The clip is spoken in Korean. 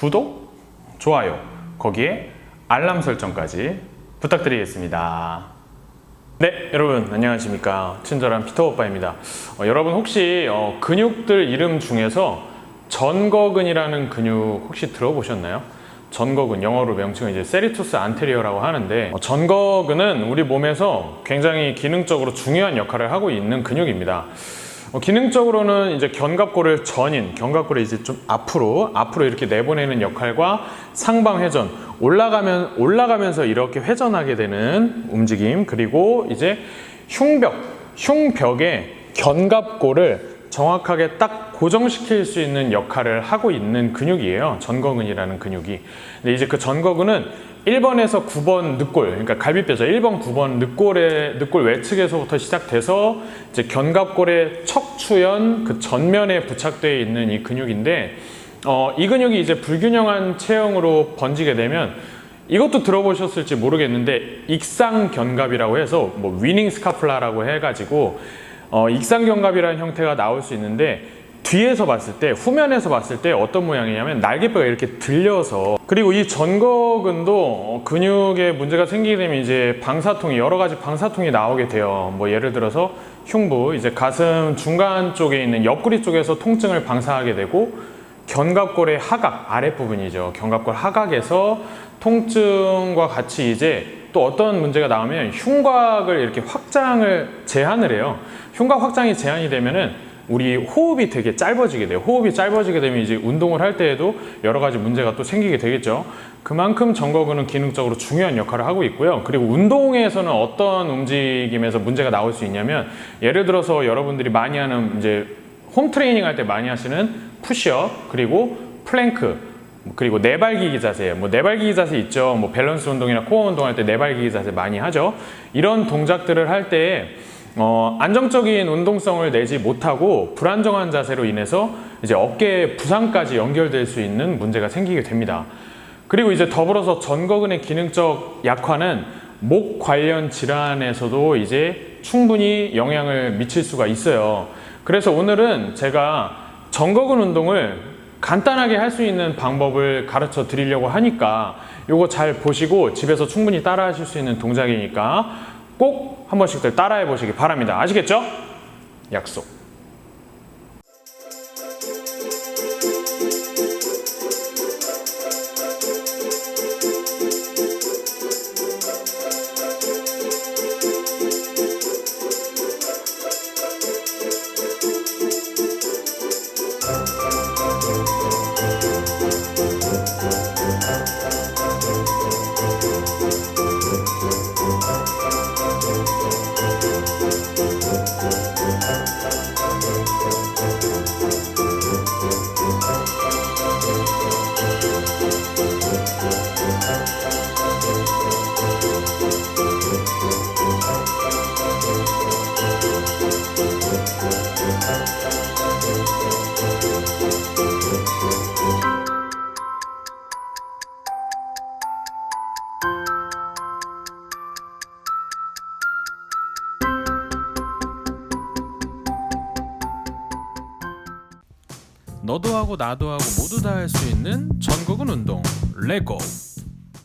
구독, 좋아요, 거기에 알람 설정까지 부탁드리겠습니다. 네, 여러분 안녕하십니까 친절한 피터 오빠입니다. 어, 여러분 혹시 어, 근육들 이름 중에서 전거근이라는 근육 혹시 들어보셨나요? 전거근 영어로 명칭은 이제 세리투스 안테리어라고 하는데 어, 전거근은 우리 몸에서 굉장히 기능적으로 중요한 역할을 하고 있는 근육입니다. 어, 기능적으로는 이제 견갑골을 전인, 견갑골을 이제 좀 앞으로 앞으로 이렇게 내보내는 역할과 상방 회전 올라가면 올라가면서 이렇게 회전하게 되는 움직임 그리고 이제 흉벽, 흉벽에 견갑골을 정확하게 딱 고정시킬 수 있는 역할을 하고 있는 근육이에요. 전거근이라는 근육이. 근데 이제 그 전거근은 1번에서 9번 늑골, 그러니까 갈비뼈죠. 1번, 9번 늑골의 늑골 외측에서부터 시작돼서 이제 견갑골의 척추연 그 전면에 부착되어 있는 이 근육인데 어, 이 근육이 이제 불균형한 체형으로 번지게 되면 이것도 들어보셨을지 모르겠는데 익상견갑이라고 해서 뭐 위닝 스카플라라고 해가지고 어, 익상견갑이라는 형태가 나올 수 있는데 뒤에서 봤을 때 후면에서 봤을 때 어떤 모양이냐면 날개뼈가 이렇게 들려서 그리고 이 전거근도 어, 근육에 문제가 생기게 되면 이제 방사통이 여러 가지 방사통이 나오게 돼요 뭐 예를 들어서 흉부 이제 가슴 중간 쪽에 있는 옆구리 쪽에서 통증을 방사하게 되고 견갑골의 하각 아랫부분이죠. 견갑골 하각에서 통증과 같이 이제 또 어떤 문제가 나오면 흉곽을 이렇게 확장을 제한을 해요. 흉곽 확장이 제한이 되면은 우리 호흡이 되게 짧아지게 돼요. 호흡이 짧아지게 되면 이제 운동을 할 때에도 여러 가지 문제가 또 생기게 되겠죠. 그만큼 전거근은 기능적으로 중요한 역할을 하고 있고요. 그리고 운동에서는 어떤 움직임에서 문제가 나올 수 있냐면 예를 들어서 여러분들이 많이 하는 이제 홈 트레이닝 할 때 많이 하시는 푸시업 그리고 플랭크 그리고 내발기기 자세 뭐 내발기기 자세 있죠 뭐 밸런스 운동이나 코어 운동할 때 내발기기 자세 많이 하죠 이런 동작들을 할 때 어, 안정적인 운동성을 내지 못하고 불안정한 자세로 인해서 이제 어깨 부상까지 연결될 수 있는 문제가 생기게 됩니다. 그리고 이제 더불어서 전거근의 기능적 약화는 목 관련 질환에서도 이제 충분히 영향을 미칠 수가 있어요. 그래서 오늘은 제가 전거근 운동을 간단하게 할 수 있는 방법을 가르쳐 드리려고 하니까 이거 잘 보시고 집에서 충분히 따라 하실 수 있는 동작이니까 꼭 한 번씩들 따라 해 보시기 바랍니다. 아시겠죠? 약속. 너도 하고 나도 하고 모두 다 할 수 있는 전국은 운동 레고